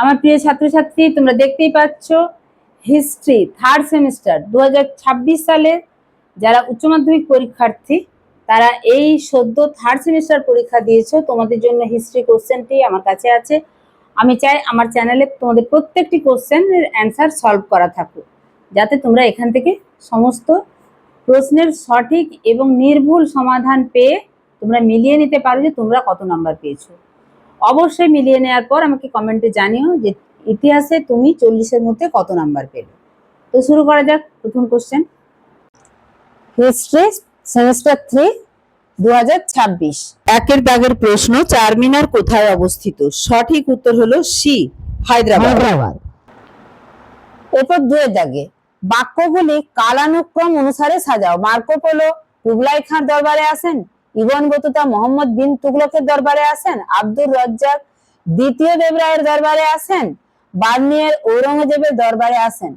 আমার প্রিয় ছাত্রছাত্রী, তোমরা দেখতেই পাচ্ছ হিস্ট্রি থার্ড সেমিস্টার দু সালে যারা উচ্চ মাধ্যমিক পরীক্ষার্থী, তারা এই সদ্য থার্ড সেমিস্টার পরীক্ষা দিয়েছ। তোমাদের জন্য হিস্ট্রি কোশ্চেনটি আমার কাছে আছে। আমি চাই আমার চ্যানেলে তোমাদের প্রত্যেকটি কোশ্চেনের অ্যান্সার সলভ করা থাকুক, যাতে তোমরা এখান থেকে সমস্ত প্রশ্নের সঠিক এবং নির্ভুল সমাধান পেয়ে তোমরা মিলিয়ে নিতে পারো যে তোমরা কত নাম্বার পেয়েছ। অবশ্যই মিলিয়ে নেওয়ার পর আমাকে কমেন্টে জানিও যে ইতিহাসে তুমি চল্লিশের মধ্যে কত নাম্বার পেলে। তো শুরু করা যাক প্রথম কোশ্চেন হিস্ট্রি সেমিস্টার থ্রি দু হাজার ছাব্বিশ। একের দাগের প্রশ্ন চারমিনার কোথায় অবস্থিত? সঠিক উত্তর হলো সি হায়দ্রাবাদ। হায়দ্রাবাদ। এরপর দুয়ের দাগে বাক্যগুলি কালানুক্রম অনুসারে সাজাও। মার্কো পোলো কুবলাই খাঁর দরবারে আসেন? ইবন বতুতা মোহাম্মদ বিন তুগলকের দরবারে আসেন আব্দুর রজ্জাক দ্বিতীয় দেবরায়ের দরবারে আসেন বার্নিয়ের ঔরঙ্গজেবের দরবারে আসেন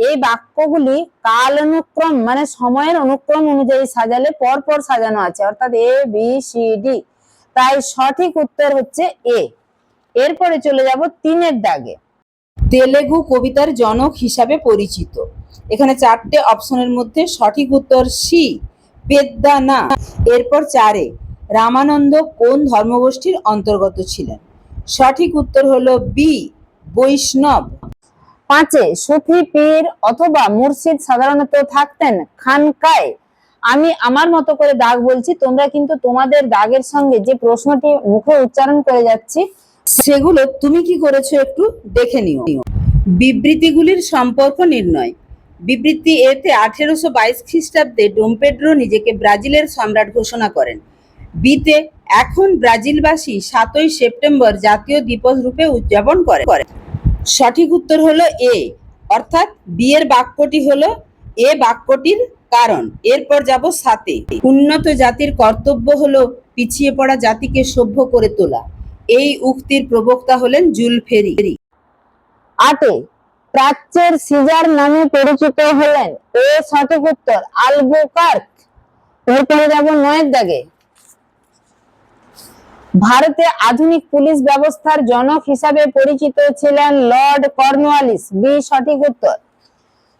এই বাক্যগুলি কাল অনুক্রম মানে সময়ের অনুক্রম অনুযায়ী সাজালে পর পর সাজানো আছে, অর্থাৎ এ, বি, সি, ডি। তাই সঠিক উত্তর হচ্ছে এ। এরপরে চলে যাব তিনের দাগে। তেলেগু কবিতার জনক হিসাবে পরিচিত। এখানে চারটে অপশনের মধ্যে সঠিক উত্তর সি, পেদ্দানা। এরপর চারে রামানন্দ কোন ধর্মগোষ্ঠীর অন্তর্গত ছিলেন? সঠিক উত্তর হলো বি, বৈষ্ণব। পাঁচে, সুফি, পীর অথবা মুর্শিদ সাধারণত থাকতেন খানকায়। আমি আমার মতো করে দাগ বলছি, তোমরা কিন্তু তোমাদের দাগের সঙ্গে যে প্রশ্নটি মুখে উচ্চারণ করে যাচ্ছি, সেগুলো তুমি কি করেছ একটু দেখে নিও। বিবৃতিগুলির সম্পর্ক নির্ণয়। বিবৃতি এতে আঠেরোশো বাইশ খ্রিস্টাব্দে ডোমপেড্রো নিজেকে ব্রাজিলের সম্রাট ঘোষণা করেন। বিতে এখন ব্রাজিলবাসী সাতই সেপ্টেম্বর জাতীয় দিবস রূপে উদযাপন করে। সঠিক উত্তর হলো এ, অর্থাৎ বিয়ের বাক্যটি হলো এ বাক্যটির কারণ। এরপর যাব সাতে। উন্নত জাতির কর্তব্য হলো পিছিয়ে পড়া জাতিকে সভ্য করে তোলা। এই উক্তির প্রবক্তা হলেন জুলফেরি। আটে প্রাচ্যের সিজার নামে পরিচিত হলেন। এ সঠিক উত্তর, আলবুকার্ক। এরপরে যাব নয়ের দাগে। ভারতে আধুনিক পুলিশ ব্যবস্থার জনক হিসাবে পরিচিত ছিলেন লর্ড কর্নওয়ালিস। বি, সঠিক উত্তর।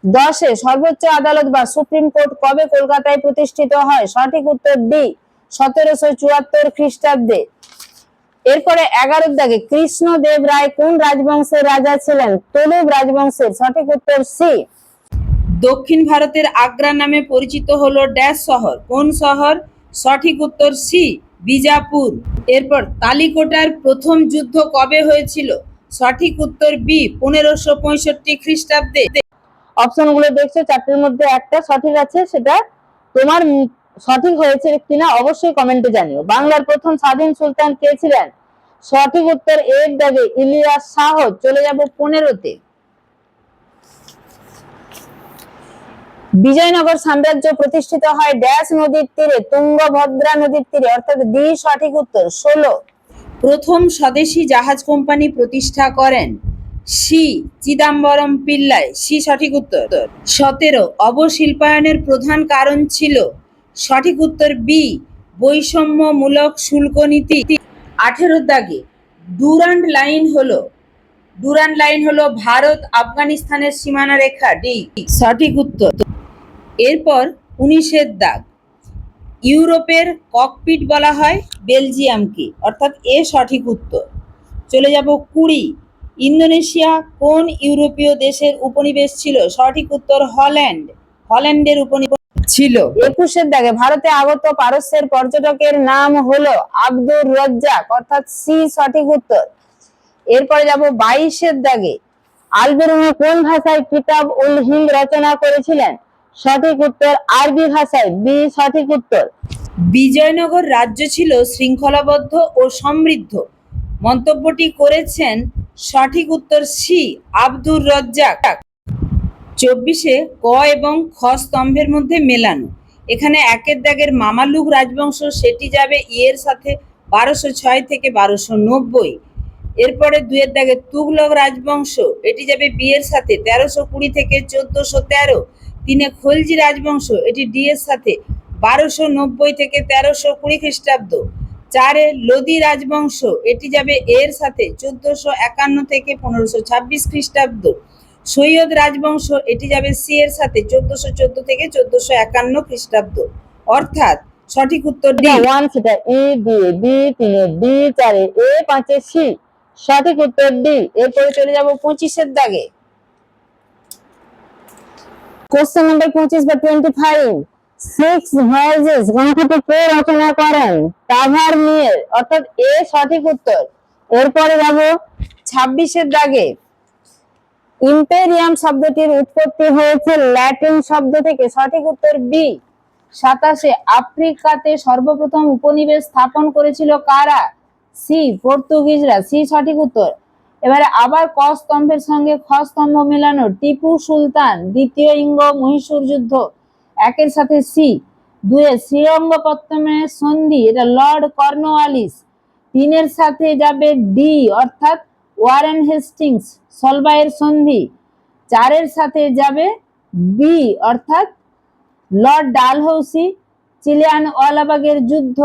দশে, সর্বোচ্চ আদালত বা সুপ্রিম কোর্ট কবে কলকাতায় প্রতিষ্ঠিত হয়? সঠিক উত্তর ডি, সতেরোশো চুয়াত্তর খ্রিস্টাব্দে। এরপরে এগারোর দাগে কৃষ্ণদেব রায় কোন রাজবংশের রাজা ছিলেন? তুলুব রাজবংশের সঠিক উত্তর সি। দক্ষিণ ভারতের আগ্রা নামে পরিচিত হলো ড্যাশ শহর। কোন শহর? সঠিক উত্তর সি বিজাপুর। এরপর কালিকোটার প্রথম যুদ্ধ কবে হয়েছিল? সঠিক উত্তর বি পনেরোশো পঁয়ষট্টি খ্রিস্টাব্দে। অপশনগুলো দেখছ চারটির মধ্যে একটা সঠিক আছে সেটা তোমার সঠিক হয়েছে কিনা অবশ্যই কমেন্টে জানিও। বাংলার প্রথম স্বাধীন সুলতান কে ছিলেন? সঠিক উত্তর এর দাগে ইলিয়াস শাহ। চলে যাব পনেরোতে। বিজয়নগর সাম্রাজ্য প্রতিষ্ঠিত হয় ড্যাশ নদীর তীরে, তুঙ্গভদ্রা নদীর তীরে, অর্থাৎ ডি সঠিক উত্তর, ষোলো। প্রথম স্বদেশী জাহাজ কোম্পানি প্রতিষ্ঠা করেন সি চিদাম্বরম পিল্লাই সি সঠিক উত্তর, সতেরো। অবশিল্পায়নের প্রধান কারণ ছিল সঠিক উত্তর বি বৈষম্যমূলক শুল্ক নীতি। আঠেরো দাগে ডুরান্ড লাইন হলো, ডুরান্ড লাইন হলো ভারত আফগানিস্তানের সীমানা রেখা ডি সঠিক উত্তর। এরপর উনিশের দাগ, ইউরোপের ককপিট বলা হয় বেলজিয়ামকে, অর্থাৎ এ সঠিক উত্তর। চলে যাব কুড়ি, ইন্দোনেশিয়া কোন ইউরোপীয় দেশের উপনিবেশ ছিল? সঠিক উত্তর হল্যান্ড। হল্যান্ডের উপনিবেশ ছিল। একুশের দাগে ভারতে আগত পারস্যের পর্যটকের নাম হলো আব্দুর রজ্জাক অর্থাৎ সি সঠিক উত্তর। এরপরে যাব বাইশের দাগে। আলবেরুমা কোন ভাষায় কিতাব উল হিন্দ রচনা করেছিলেন? সঠিক উত্তর আরবি ভাষায় বি সঠিক উত্তর। বিজয়নগর রাজ্য ছিল শৃঙ্খলাবদ্ধ ও সমৃদ্ধ। মন্তব্যটি করেছেন সঠিক উত্তর সি আব্দুর রজ্জাক। চব্বিশে ক এবং খ স্তম্ভের মধ্যে মেলানো। এখানে একের দাগের মামালুক রাজবংশ, সেটি যাবে ইয়ের সাথে বারোশো ছয় থেকে বারোশো নব্বই। এরপরে দুয়ের দাগে তুগলক রাজবংশ, এটি যাবে বিয়ের সাথে তেরোশো কুড়ি থেকে চোদ্দশো তেরো। তিনে খলজি রাজবংশ, এটি ডি এর সাথে বারোশো নব্বই থেকে তেরোশো কুড়ি খ্রিস্টাব্দ। চারে লোদি রাজবংশ, এটি যাবে এর সাথে চোদ্দশো একান্ন থেকে পনেরোশো ছাব্বিশ খ্রিস্টাব্দ। সৈয়দ রাজবংশ, এটি যাবে সি এর সাথে চোদ্দশো চোদ্দ থেকে চোদ্দশো একান্ন খ্রিস্টাব্দ। অর্থাৎ সঠিক উত্তর ডি। ওয়ান সেটা এ দিয়ে বি তিনে ডি চারে, এ পাঁচে সি সঠিক উত্তর ডি। এরপরে চলে যাব পঁচিশের দাগে। কোশ্চেন নাম্বার পঁচিশ বা টোয়েন্টি ফাইভ সিক্স ভয়েজেস গ্রন্থটি কে রচনা করেন? টাভার মিয়ের অর্থাৎ এ সঠিক উত্তর। এরপরে যাব ছাব্বিশের দাগে। ইম্পেরিয়াম শব্দটির উৎপত্তি হয়েছে ল্যাটিন শব্দ থেকে। সঠিক উত্তর বি সাতাশে আফ্রিকাতে সর্বপ্রথম উপনিবেশ স্থাপন করেছিল কারা? সি পর্তুগিজরা। সি সঠিক উত্তর। এবারে আবার ক স্তম্ভের সঙ্গে খ স্তম্ভ মেলানো। টিপু সুলতান, দ্বিতীয় ইঙ্গ মহীশূর যুদ্ধ। একের সাথে সি দুয়ে শ্রীরঙ্গপত্তমের সন্ধি, এটা লর্ড কর্নওয়ালিস তিনের সাথে যাবে ডি অর্থাৎ ওয়ারেন হেস্টিংস, সলবাইয়ের সন্ধি, চারের সাথে যাবে বি, অর্থাৎ লর্ড ডালহৌসি, চিলিয়ান ওয়ালাবাগের যুদ্ধ।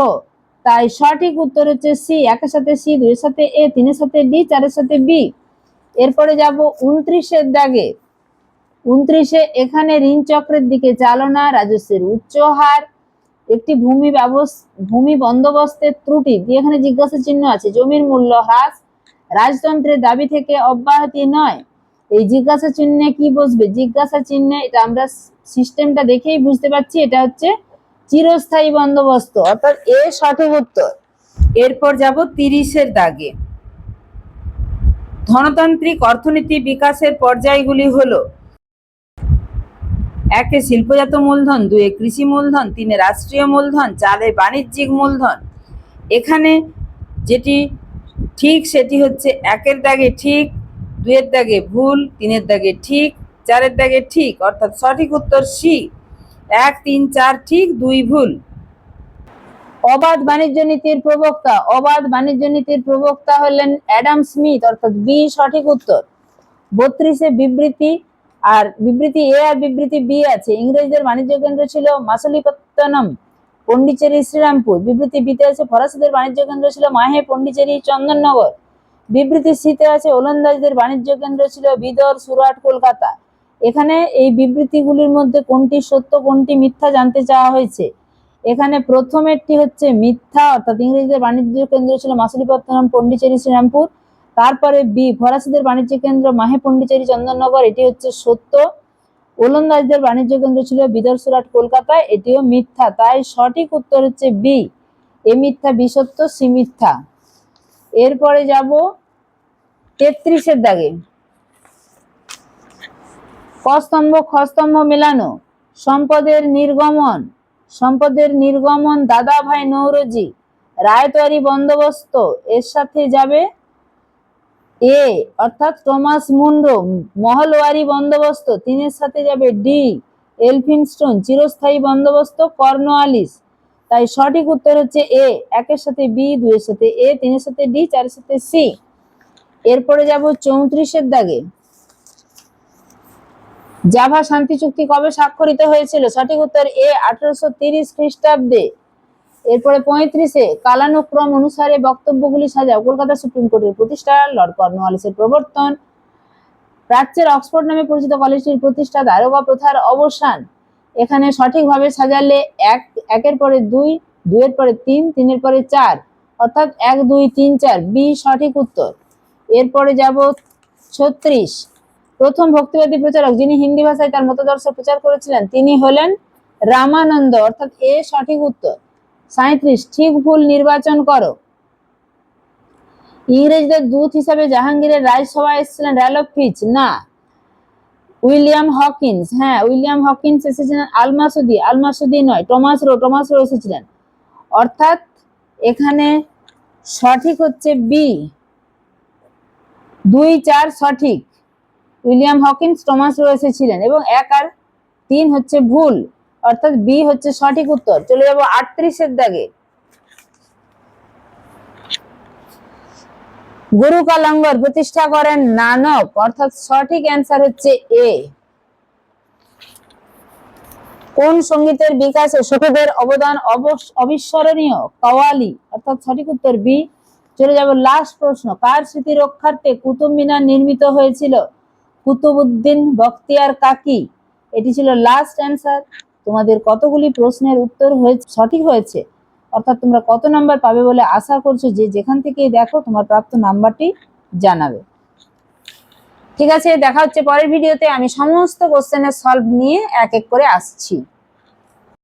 তাই সঠিক উত্তর হচ্ছে সি, একের সাথে সি, দুইয়ের সাথে এ, তিনের সাথে ডি, চারের সাথে বি। এরপরে যাব উনত্রিশের দাগে। উনত্রিশে এখানে ঋণ চক্রের দিকে চালনা, রাজস্বের উচ্চ হার, একটি ভূমি ব্যবস্থা ভূমি বন্দোবস্তের ত্রুটি। দিয়ে এখানে জিজ্ঞাসা চিহ্ন আছে, জমির মূল্য হ্রাস রাজতন্ত্রের দাবি থেকে অব্যাহতি নয়। এই জিজ্ঞাসা চিহ্নে কি বসবে? জিজ্ঞাসা চিহ্নে এটা আমরা সিস্টেমটা দেখেই বুঝতে পারছি, এটা হচ্ছে চিরস্থায়ী বন্দোবস্ত। অর্থাৎ এ সঠিক উত্তর। এরপর যাব তিরিশের দাগে। ধনতান্ত্রিক অর্থনীতি বিকাশের পর্যায়গুলি হলো, একে শিল্পজাত মূলধন, দুয়ে কৃষি মূলধন, তিনে রাষ্ট্রীয় মূলধন, চারে বাণিজ্যিক মূলধন। এখানে যেটি ঠিক সেটি হচ্ছে একের দাগে ঠিক দুয়ের দাগে ভুল, তিনের দাগে ঠিক, চারের দাগে ঠিক, অর্থাৎ সঠিক উত্তর সি। এক, তিন, চার, ঠিক, দুই, ভুল। অবাধ বাণিজ্য নীতির প্রবক্তা, অবাধ বাণিজ্য নীতির প্রবক্তা হলেন অ্যাডাম স্মিথ, অর্থাৎ বি সঠিক উত্তর। বত্রিশে বিবৃতি, আর বিবৃতি এ আর বিবৃতি বি আছে। ইংরেজদের বাণিজ্য কেন্দ্র ছিল মাসলিপত্তনম। পন্ডিচেরি শ্রীরামপুর। বিবৃতি, বিতে আছে ফরাসিদের বাণিজ্য কেন্দ্র ছিল মাহে পন্ডিচেরি চন্দননগর। বিবৃতি সিতে আছে ওলন্দাজদের বাণিজ্য কেন্দ্র ছিল বিদর, সুরাট, কলকাতা। এখানে এই বিবৃতিগুলির মধ্যে কোনটি সত্য, কোনটি মিথ্যা জানতে চাওয়া হয়েছে? এখানে প্রথমেরটি হচ্ছে মিথ্যা, অর্থাৎ ইংরেজদের বাণিজ্য কেন্দ্র ছিল মাসলিপত্তনম পন্ডিচেরি শ্রীরামপুর। তারপরে বি, ফরাসিদের বাণিজ্য কেন্দ্র মাহে পন্ডিচেরি চন্দননগর। এটি হচ্ছে সত্য। ওলন্দাজদের বাণিজ্য কেন্দ্র ছিল বিদর সুরাট কলকাতায়। এটিও মিথ্যা। তাই সঠিক উত্তর হচ্ছে বি এ মিথ্যা বি সত্য সি মিথ্যা। এরপরে যাব তেত্রিশের দাগে। ক খস্তম্ভ মেলানো। সম্পদের নির্গমন। সম্পদের নির্গমন দাদা ভাই নৌরজি। রায়তোয়ারি বন্দোবস্ত। এর সাথে যাবে এ, অর্থাৎ টমাস মুন্ডো, মহলওয়ারি বন্দোবস্ত, তিনের সাথে যাবে ডি এলফিনস্টোন চিরস্থায়ী বন্দোবস্ত কর্নওয়ালিস তাই সঠিক উত্তর হচ্ছে এ, একের সাথে বি, দুইয়ের সাথে এ, তিনের সাথে ডি, চারের সাথে সি। এরপরে যাব চৌত্রিশের দাগে। জাভা শান্তি চুক্তি কবে স্বাক্ষরিত হয়েছিল? সঠিক উত্তর এ, আঠারোশো তিরিশ খ্রিস্টাব্দে। এরপরে পঁয়ত্রিশে কালানুক্রম অনুসারে বক্তব্যগুলি সাজাও। কলকাতা সুপ্রিম কোর্টের প্রতিষ্ঠা, লর্ড কর্নওয়ালিসের প্রবর্তন প্রাচ্যের অক্সফোর্ড নামে পরিচিত কলেজটির প্রতিষ্ঠা দারোগা প্রথার অবসান। এখানে সঠিকভাবে সাজালে এক, একের পরে দুই, দুইয়ের পরে তিন, তিনের পরে চার, অর্থাৎ এক, দুই, তিন, চার, বি সঠিক উত্তর। এরপরে যাব ছত্রিশ। প্রথম ভক্তিবাদী প্রচারক যিনি হিন্দি ভাষায় তার মতাদর্শ প্রচার করেছিলেন, তিনি হলেন রামানন্দ, অর্থাৎ এ সঠিক উত্তর। সাঁত্রিশ ঠিক ভুল নির্বাচন করো। ইংরেজদের দূত হিসাবে জাহাঙ্গীরের রাজসভায় এসেছিলেন র্যালফ ফিচ। না, উইলিয়াম হকিন্স। হ্যাঁ উইলিয়াম হকিন্স এসেছিলেন আলমাসুদি। আলমাসুদি নয় টমাস রো টমাস রো এসেছিলেন। অর্থাৎ এখানে সঠিক হচ্ছে বি। দুই চার সঠিক। উইলিয়াম হকিন্স টমাস রো এসেছিলেন এবং এক আর তিন হচ্ছে ভুল। অর্থাৎ বি হচ্ছে সঠিক উত্তর। চলে যাব আটত্রিশের দাগে। গুরু কালাঙ্গর প্রতিষ্ঠা করেন নানক, অর্থাৎ সঠিক অ্যান্সার হচ্ছে এ কোন সঙ্গীতের বিকাশে সখীদের অবদান অবস- অবিস্মরণীয়? কওয়ালি, অর্থাৎ সঠিক উত্তর বি চলে যাব লাস্ট প্রশ্ন। কার স্মৃতি রক্ষার্থে কুতুব মিনার নির্মিত হয়েছিল? কুতুবউদ্দিন বখতিয়ার কাকি। এটি ছিল লাস্ট অ্যান্সার তোমাদের কতগুলি প্রশ্নের উত্তর হয়েছে সঠিক হয়েছে, অর্থাৎ তোমরা কত নাম্বার পাবে বলে আশা করছ যে যেখান থেকে দেখো তোমার প্রাপ্ত নাম্বারটি জানাবে। ঠিক আছে, দেখা হচ্ছে পরের ভিডিওতে। আমি সমস্ত কোশ্চেনের সলভ নিয়ে এক এক করে আসছি।